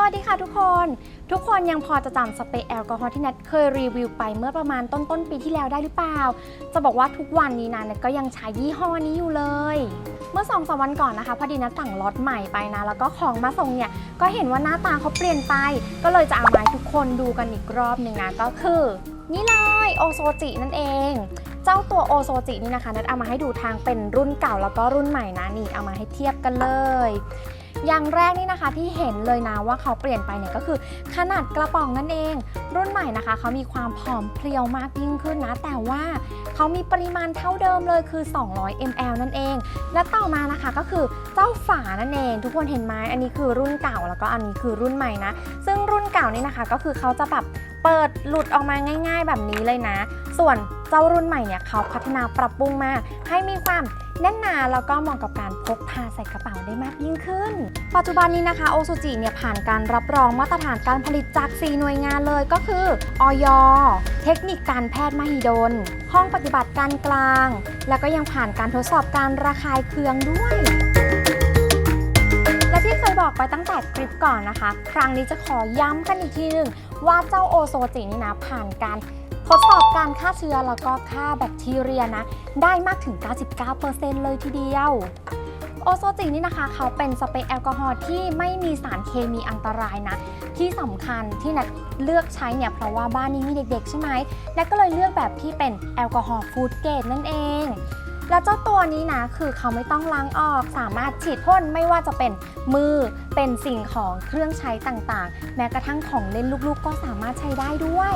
วัสดีค่ะทุกคน ทุกคนยังพอจะจำสเปรย์แอลกอฮอล์ที่แนทเคยรีวิวไปเมื่อประมาณต้นต้นปีที่แล้วได้หรือเปล่า จะบอกว่าทุกวันนี้นะแนทก็ยังใช้ยี่ห้อนี้อยู่เลย เมื่อสองสามวันก่อนนะคะพอดีนัทสั่งล็อตใหม่ไปนะ แล้วก็ของมาส่งเนี่ยก็เห็นว่าหน้าตาเขาเปลี่ยนไป ก็เลยจะเอามาให้ทุกคนดูกันอีกรอบหนึ่งนะก็คือ นี่เลยโอโซจินั่นเอง เจ้าตัวโอโซจินี่นะคะนัดเอามาให้ดูทางเป็นรุ่นเก่าแล้วก็รุ่นใหม่นะนี่เอามาให้เทียบกันเลย อย่างแรกนี่นะคะที่เห็นเลยนะว่าเขาเปลี่ยนไปเนี่ยก็คือขนาดกระป๋องนั่นเอง รุ่นใหม่นะคะเขามีความผอมเพรียวมากยิ่งขึ้นนะ แต่ว่า เขามีปริมาณเท่าเดิมเลยคือ 200 ml นั่นเอง และต่อมานะคะก็คือเจ้าฝานั่นเอง ทุกคนเห็นไหมอันนี้คือรุ่นเก่าแล้วก็อันนี้คือรุ่นใหม่นะ ซึ่งรุ่นเก่านี่นะคะก็คือเขาจะแบบเปิดหลุดออกมาง่าย ๆ แบบนี้เลยนะ ส่วนเจ้ารุ่นใหม่เนี่ยเขาพัฒนาปรับปรุงมาให้มีความแน่นหนาแล้วก็เหมาะกับการพกพาใส่กระเป๋าได้มากยิ่งขึ้น ปัจจุบันนี้นะคะโอซูจิเนี่ยผ่านการรับรองมาตรฐานการผลิตจาก 4 หน่วยงานเลยก็คือออยเทคนิคการแพทย์มหิดลห้องปฏิบัติการกลาง แล้วก็ยังผ่านการทดสอบการระคายเคืองด้วย และที่เคยบอกไปตั้งแต่คลิปก่อนนะคะ ครั้งนี้จะขอย้ำกันอีกทีหนึ่งว่าเจ้าโอโซจินี่นะผ่านการทดสอบการฆ่าเชื้อแล้วก็ฆ่าแบคทีเรียนะ ได้มากถึง 99%เลยทีเดียว โอโซจินี่นะคะ เขาเป็นสเปรย์แอลกอฮอล์ที่ไม่มีสารเคมีอันตรายนะ ที่สำคัญที่นัดเลือกใช้เนี่ย เพราะว่าบ้านนี้มีเด็กๆ ใช่ไหมนัดก็เลยเลือกแบบที่เป็นแอลกอฮอล์ฟูดเกรดนั่นเอง แล้วเจ้าตัวนี้นะ คือเขาไม่ต้องล้างออก สามารถฉีดพ่นไม่ว่าจะเป็นมือเป็นสิ่งของเครื่องใช้ต่างๆ แม้กระทั่งของเล่นลูกๆ ก็สามารถใช้ได้ด้วย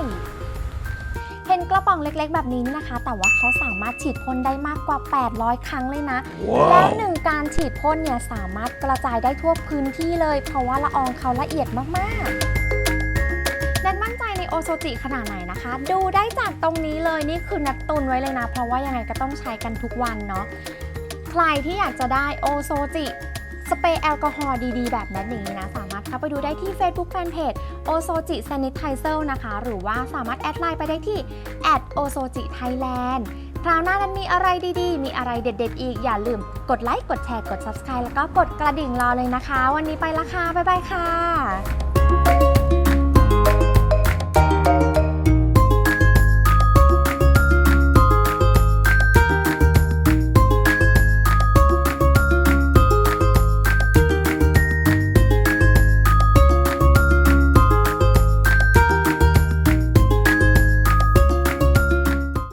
ห็นกระป๋องเล็กๆ แบบนี้นี่นะคะ แต่ว่าเขาสามารถฉีดพ่นได้มากกว่า 800 ครั้งเลยนะแล้วหนึ่งการฉีดพ่นเนี่ยสามารถกระจายได้ทั่วพื้นที่เลย เพราะว่าละอองเขาละเอียดมากๆแนนมั่นใจในโอโซจิขนาดไหนนะคะ ดูได้จากตรงนี้เลยนี่คือนัดตุนไว้เลยนะ เพราะว่ายังไงก็ต้องใช้กันทุกวันเนาะใครที่อยากจะได้โอโซจิ สเปรย์แอลกอฮอล์ดีๆ แบบนั้นอย่างนี้นะ สามารถเข้าไปดูได้ที่ Facebook Fanpage โอโซจิ Sanitizer นะคะ หรือว่าสามารถแอดไลน์ไปได้ที่โอโซจิไทยแลนด์คราวหน้านั้นมีอะไรดีๆ มีอะไรเด็ด ๆ อีก อย่าลืมกดไลค์ กดแชร์ กด Subscribe แล้วก็กดกระดิ่งรอเลยนะคะ วันนี้ไปละค่ะ บ๊ายบายค่ะ